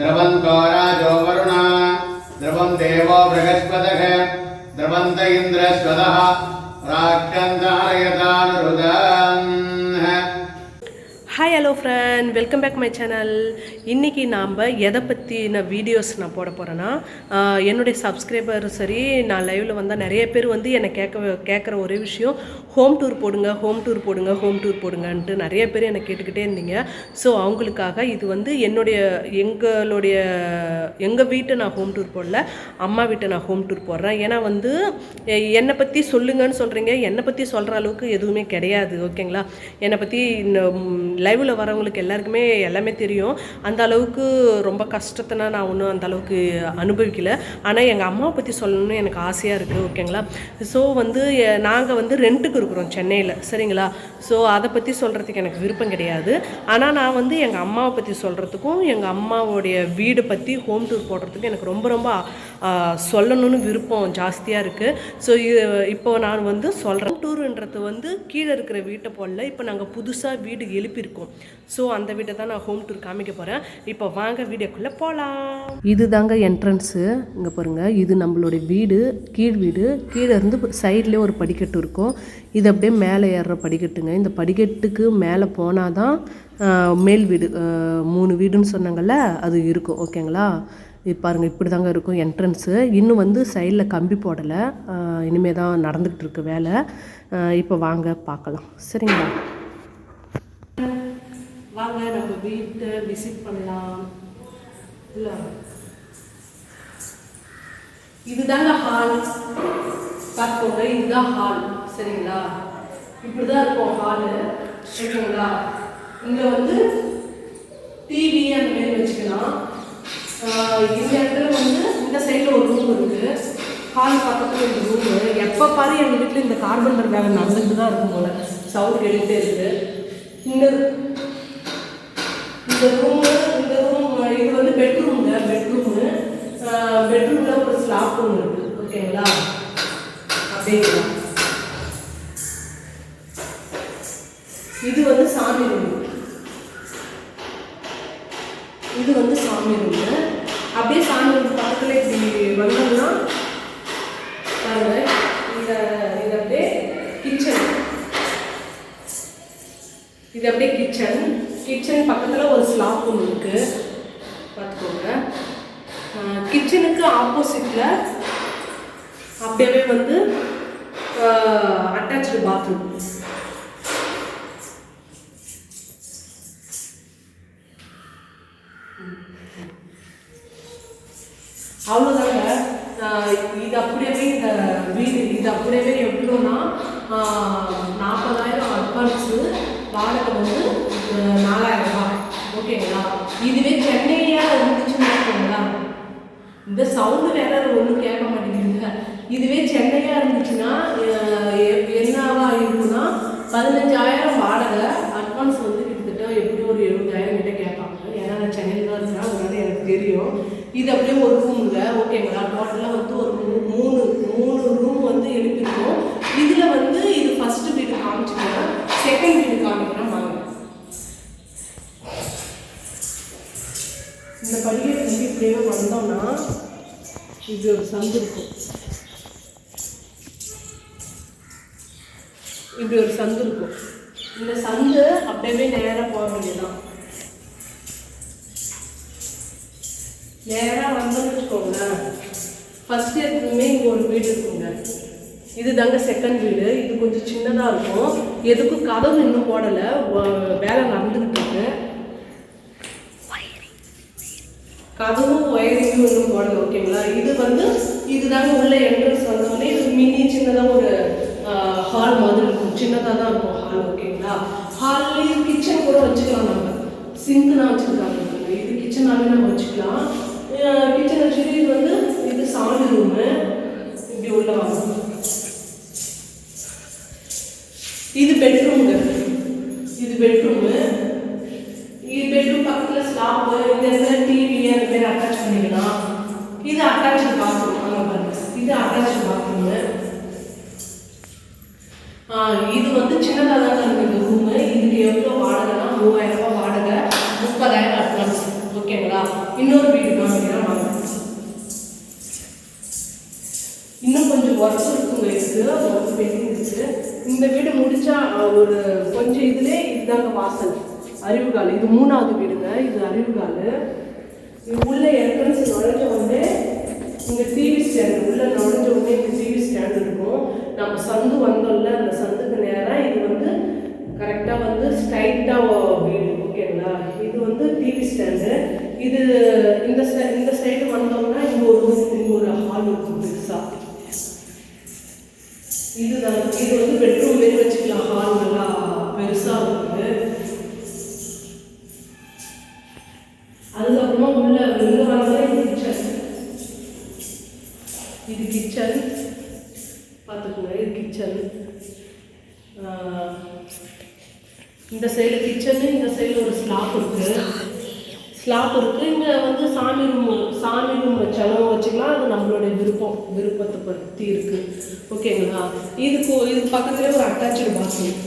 द्रवन्तो राजो वरुणा द्रवं देवो बृहस्पतः द्रवन्त इन्द्रस्वतः प्राक्यन्तारयतानुरुदन् hi hello friend welcome back my channel இன்றைக்கி நாம் எதை பற்றின வீடியோஸ் நான் போட போகிறேன்னா என்னுடைய சப்ஸ்கிரைபர் சரி நான் லைவில் வந்தால் நிறைய பேர் வந்து என்னை கேட்க கேட்குற ஒரே விஷயம் ஹோம் டூர் போடுங்க ஹோம் டூர் போடுங்க ஹோம் டூர் போடுங்கன்ட்டு நிறைய பேர் என்னை கேட்டுக்கிட்டே இருந்தீங்க. ஸோ அவங்களுக்காக இது வந்து என்னுடைய எங்களுடைய எங்கள் வீட்டை நான் ஹோம் டூர் போடல அம்மா வீட்டை நான் ஹோம் டூர் போடுறேன். ஏன்னா வந்து என்னை பற்றி சொல்லுங்கன்னு சொல்கிறீங்க என்னை பற்றி சொல்கிற அளவுக்கு எதுவுமே கிடையாது ஓகேங்களா என்னை பற்றி இந்த லைவில் வரவங்களுக்கு எல்லாருக்குமே எல்லாமே தெரியும். அந்த அளவுக்கு ரொம்ப கஷ்டத்தினா நான் ஒன்றும் அந்த அளவுக்கு அனுபவிக்கல. ஆனால் எங்கள் அம்மாவை பற்றி சொல்லணும்னு எனக்கு ஆசையாக இருக்குது ஓகேங்களா? ஸோ வந்து நாங்கள் வந்து ரெண்ட்டுக்கு இருக்கிறோம் சென்னையில் சரிங்களா? ஸோ அதை பற்றி சொல்கிறதுக்கு எனக்கு விருப்பம் கிடையாது. ஆனால் நான் வந்து எங்கள் அம்மாவை பற்றி சொல்கிறதுக்கும் எங்கள் அம்மாவோடைய வீடு பற்றி ஹோம் டூர் போடுறதுக்கு எனக்கு ரொம்ப ரொம்ப சொல்லணும்னு விருப்பம் ஜாஸ்தியாக இருக்குது ஸோ இப்போ நான் வந்து சொல்கிறேன் டூருன்றது வந்து கீழே இருக்கிற வீட்டை போடல இப்போ நாங்கள் புதுசாக வீடு எழுப்பியிருக்கோம். ஸோ அந்த வீட்டை தான் நான் ஹோம் டூர் காமிக்க போகிறேன் இப்போ வாங்க வீடியோக்குள்ளே போகலாம் இது தாங்க என்ட்ரன்ஸு இங்கே பாருங்கள் இது நம்மளுடைய வீடு கீழ் வீடு. கீழே இருந்து சைட்லேயே ஒரு படிக்கட்டு இருக்கும். இது அப்படியே மேலே ஏறுற படிக்கட்டுங்க. இந்த படிக்கட்டுக்கு மேலே போனால் தான் மேல் வீடு மூணு வீடுன்னு சொன்னாங்கல்ல அது இருக்கும். ஓகேங்களா இது பாருங்க இப்படி தாங்க இருக்கும் என்ட்ரன்ஸு இன்னும் வந்து சைடில் கம்பி போடலை. இனிமே தான் நடந்துக்கிட்டு இருக்கு வேலை. இப்போ வாங்க பார்க்கலாம். சரிங்களா? வாங்க நம்ம வீட்டை விசிட் பண்ணலாம். இல்லை. இதுதாங்க ஹால் பார்த்துக்கோங்க இதுதான் ஹால் சரிங்களா? இப்படி தான் இருக்கும் ஹாலு சரிங்களா இங்கே வந்து டிவி அந்த மாதிரி வச்சுக்கலாம். இந்த இடத்துல வந்து இந்த சைடில் ஒரு ரூம் இருக்குது ஹால் பக்கத்தில் ஒரு ரூமு எப்போ பாரு எங்கள் வீட்டில் இந்த கார்பெண்டர் வேலை நடந்துட்டு தான் இருக்கும் போல். சவுண்ட் கேட்டுகிட்டே இருக்குது இந்த இந்த ரூமு இந்த ரூம் இது வந்து பெட்ரூம்ங்க பெட்ரூமு பெட்ரூமில் ஒரு ஸ்லாப் ரூம் இருக்குது ஓகேங்களா அப்படிங்களா? இது வந்து சாமி ரூம் இது வந்து சாமி ரூமு அப்படியே சாமி வந்து பக்கத்தில் இப்படி வந்தோம்னா பாருங்க இந்த இது அப்படியே கிச்சன் இது அப்படியே கிச்சன் கிச்சன் பக்கத்தில் ஒரு ஸ்லாப் ஒன்று இருக்குது பார்த்துக்கோங்க. கிச்சனுக்கு ஆப்போசிட்டில் அப்படியே வந்து அட்டாச்சு பாத்ரூம் அவ்வளோதாங்க இது அப்படியே இந்த வீடு இது அப்படியே எவ்வளோனா நாற்பதாயிரம் அட்வான்ஸு வாடகை வந்து நாலாயிரம்? ரூபாய் ஓகேங்களா? இதுவே சென்னையாக இருந்துச்சுன்னு வச்சுக்கோங்களா இந்த சவுண்டு வேற ஒன்றும் கேட்க மாட்டேங்குதுங்க. இதுவே சென்னையாக இருந்துச்சுன்னா எ- என்னவா இருக்குன்னா பதினஞ்சாயிரம் வாடகை அட்வான்ஸ் வந்து கிட்டத்தட்ட எப்படி ஒரு எழுபதாயிரம் கிட்ட கேட்பாங்க. ஏன்னா நான் சென்னையில் தான் இருக்கேன். அதனால எனக்கு தெரியும். இது அப்படியே ஒரு ரூமுங்க ஓகேங்களா டோட்டலாக வந்து ஒரு மூணு மூணு ரூம் வந்து எழுப்பியிருக்கோம் இதில் வந்து இது ஃபர்ஸ்ட் வீடு காமிச்சிக்கிறேன். செகண்ட் வீடு காமிக்கிறோம் வாங்க. இந்த படிக்கட்டு வந்து இப்படியே வந்தோம்னா இது ஒரு சந்து இருக்கும். இப்படி ஒரு சந்து இருக்கும். இந்த சந்து அப்படியே நேராக போக வேண்டியதுதான். நேராக வந்தோம்னு வச்சுக்கோங்களேன் ஃபர்ஸ்ட் எப்பவுமே இங்கே ஒரு வீடு இருக்குங்க. இது தாங்க செகண்ட் வீடு. இது கொஞ்சம் சின்னதாக இருக்கும். எதுக்கும் கதவு இன்னும் போடலை. வேலை நடந்துக்கிட்டு இருக்கு. கதவும் ஒயரிங்கும் இன்னும் போடலை ஓகேங்களா? இது வந்து இதுதாங்க உள்ள என்ட்ரன்ஸ் வந்தோடனே இது மினி சின்னதாக ஒரு ஹால் மாதிரி இருக்கும். சின்னதாக தான் இருக்கும் ஹால் ஓகேங்களா? ஹால்லேயும் கிச்சன் கூட வச்சுக்கலாம் நம்ம. சிங்க்லாம் வச்சுருக்காங்க இது கிச்சனாகவே நம்ம வச்சுக்கலாம். கிச்சன் வச்சுட்டு இது வந்து இது சாமி ரூமு இப்படி உள்ள வாங்க. இது பெட்ரூம்ங்க இது பெட்ரூமு இது பெட்ரூம் பக்கத்தில் ஸ்லாப்பு இந்த இடத்துல டிவி அந்த மாதிரி அட்டாச் பண்ணிக்கலாம். இது அட்டாச் பாத்ரூம் அங்கே பாருங்க. இது அட்டாச் அட்வான்ஸ் ஓகேங்களா இன்னொரு வீடு காமிக்கிறேன் வாங்க. இன்னும் கொஞ்சம் ஒர்க் இருக்குங்க இருக்குது ஒர்க் பெண்டிங் இருக்குது இந்த வீடு முடிச்சா ஒரு கொஞ்சம் இதுலேயே இதுதாங்க வாசல். அறிவுகால். இது மூணாவது வீடுங்க. இது அறிவுகால். இது உள்ள என்ட்ரன்ஸ் நுழைஞ்ச உடனே இங்கே டிவி ஸ்டாண்ட் உள்ள நுழைஞ்ச உடனே இங்க டிவி ஸ்டாண்ட் இருக்கும். நம்ம சந்து வந்தோம்ல அந்த சந்துக்கு நேராக இது வந்து கரெக்டாக வந்து ஸ்ட்ரைட்டாக வீடு. ஓகேங்களா இது வந்து டிவி ஸ்டாண்டு இது இந்த இந்த சைடு வந்தோம்னா இங்க ஒரு ரூம் இங்க ஒரு ஹால் இருக்கும் பெருசா. இதுதான். இது வந்து பெட்ரூம் மாரி வச்சுக்கலாம். ஹால் நல்லா பெருசா இருக்குது. அதுக்கப்புறமா உள்ள இங்க வந்தாலே இது கிச்சன் இது கிச்சன் பார்த்துக்கோங்க இது கிச்சன் இந்த சைடு கிச்சனு இந்த சைடு ஒரு ஸ்லாப் இருக்கு. ஸ்லாப் இருக்கு. இங்க வந்து சாமி ரூம் சாமி ரூம் வச்சாலும் வச்சுக்கலாம். அது நம்மளுடைய விருப்பம். விருப்பத்தை பற்றி இருக்கு. ஓகேங்களா இதுக்கு இது பக்கத்துலேயே ஒரு அட்டாச்சு பாத்ரூம்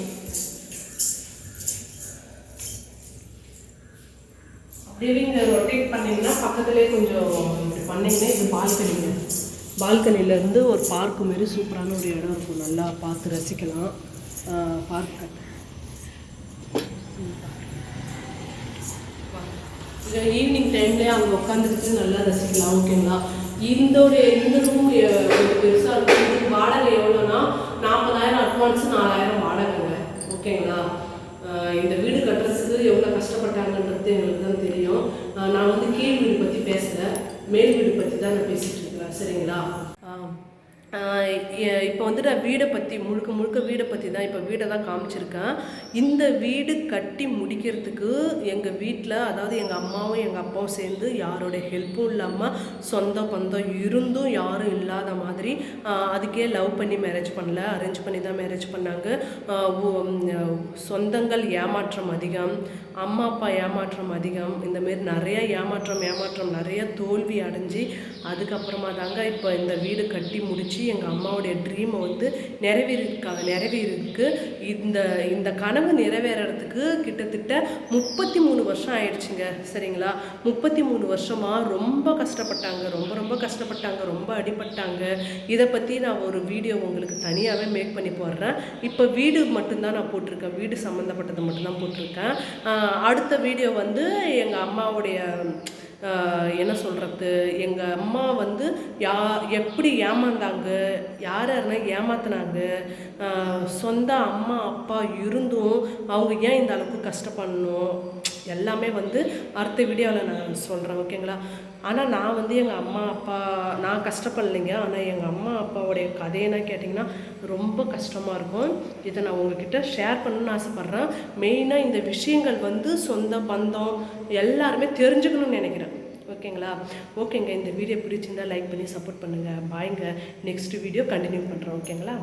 அப்படியே ரொட்டேட் பண்ணிங்கன்னா பக்கத்துலேயே கொஞ்சம் இப்படி பண்ணிங்கன்னா இது பால்கனிங்க பால்கனிலேருந்து ஒரு பார்க்கு மாரி சூப்பரான ஒரு இடம் இருக்கும். நல்லா பார்த்து ரசிக்கலாம். பார்க்க ஈவினிங் டைம்லேயே அங்கே உட்காந்துக்கிட்டு நல்லா ரசிக்கலாம் ஓகேங்களா இந்தோடைய இந்த ரூம் பெருசாக இருக்கும். இதுக்கு வாடகை எவ்வளோனா நாற்பதாயிரம் அட்வான்ஸ் நாலாயிரம் வாடகைங்க ஓகேங்களா ஆஹ் இந்த வீடு கட்டுறதுக்கு எவ்வளோ கஷ்டப்பட்டாங்கன்றது எங்களுக்கு தான் தெரியும். ஆஹ் நான் வந்து கீழ் வீடு பற்றி பேசலை மேல் வீடு பற்றி தான் நான் பேசிகிட்டு இருக்கிறேன் சரிங்களா? இப்போ வந்து நான் வீடை பற்றி முழுக்க முழுக்க வீடை பற்றி தான் இப்போ வீடை தான் காமிச்சிருக்கேன். இந்த வீடு கட்டி முடிக்கிறதுக்கு எங்கள் வீட்டில் அதாவது எங்கள் அம்மாவும் எங்கள் அப்பாவும் சேர்ந்து யாரோட ஹெல்ப்பும் இல்லாமல் சொந்த பந்தம் இருந்தும் யாரும் இல்லாத மாதிரி அதுக்கே லவ் பண்ணி மேரேஜ் பண்ணல அரேஞ்ச் பண்ணி தான் மேரேஜ் பண்ணாங்க. சொந்தங்கள் ஏமாற்றம் அதிகம் அம்மா அப்பா ஏமாற்றம் அதிகம் இந்த மாரி ஏமாற்றம் ஏமாற்றம் நிறைய தோல்வி அடைஞ்சு அதுக்கப்புறமா தாங்க இப்போ இந்த வீடு கட்டி முடித்து முடிச்சு எங்கள் அம்மாவுடைய ட்ரீமை வந்து நிறைவேறிருக்காங்க நிறைவேறியிருக்கு. இந்த இந்த கனவு நிறைவேறறதுக்கு கிட்டத்தட்ட முப்பத்தி மூணு வருஷம் ஆயிடுச்சுங்க சரிங்களா? முப்பத்தி மூணு வருஷமாக ரொம்ப கஷ்டப்பட்டாங்க ரொம்ப ரொம்ப கஷ்டப்பட்டாங்க ரொம்ப அடிபட்டாங்க. இதை பற்றி நான் ஒரு வீடியோ உங்களுக்கு தனியாகவே மேக் பண்ணி போடுறேன். இப்போ வீடு மட்டும்தான் நான் போட்டிருக்கேன். வீடு சம்மந்தப்பட்டது மட்டும்தான் போட்டிருக்கேன். அடுத்த வீடியோ வந்து எங்கள் அம்மாவுடைய என்ன சொல்கிறது எங்கள் அம்மா வந்து யா எப்படி ஏமாந்தாங்க? யார் யாருன்னா ஏமாத்துனாங்க? சொந்த அம்மா அப்பா இருந்தும் அவங்க ஏன் இந்த அளவுக்கு கஷ்டப்படணும்? எல்லாமே வந்து அடுத்த வீடியோவில் நான் சொல்கிறேன் ஓகேங்களா? ஆனால் நான் வந்து எங்கள் அம்மா அப்பா நான் கஷ்டப்படலைங்க. ஆனால் எங்கள் அம்மா அப்பாவுடைய கதையென்னா கேட்டிங்கன்னா ரொம்ப கஷ்டமாக இருக்கும். இதை நான் உங்ககிட்ட ஷேர் பண்ணணும்னு ஆசைப்பட்றேன். மெயினாக இந்த விஷயங்கள் வந்து சொந்த பந்தம் எல்லாருமே தெரிஞ்சுக்கணும்னு நினைக்கிறேன். ஓகேங்களா? ஓகேங்க இந்த வீடியோ பிடிச்சிருந்தா லைக் பண்ணி சப்போர்ட் பண்ணுங்கள் பாய்ங்க நெக்ஸ்ட் வீடியோ கண்டினியூ பண்ணுறோம் ஓகேங்களா?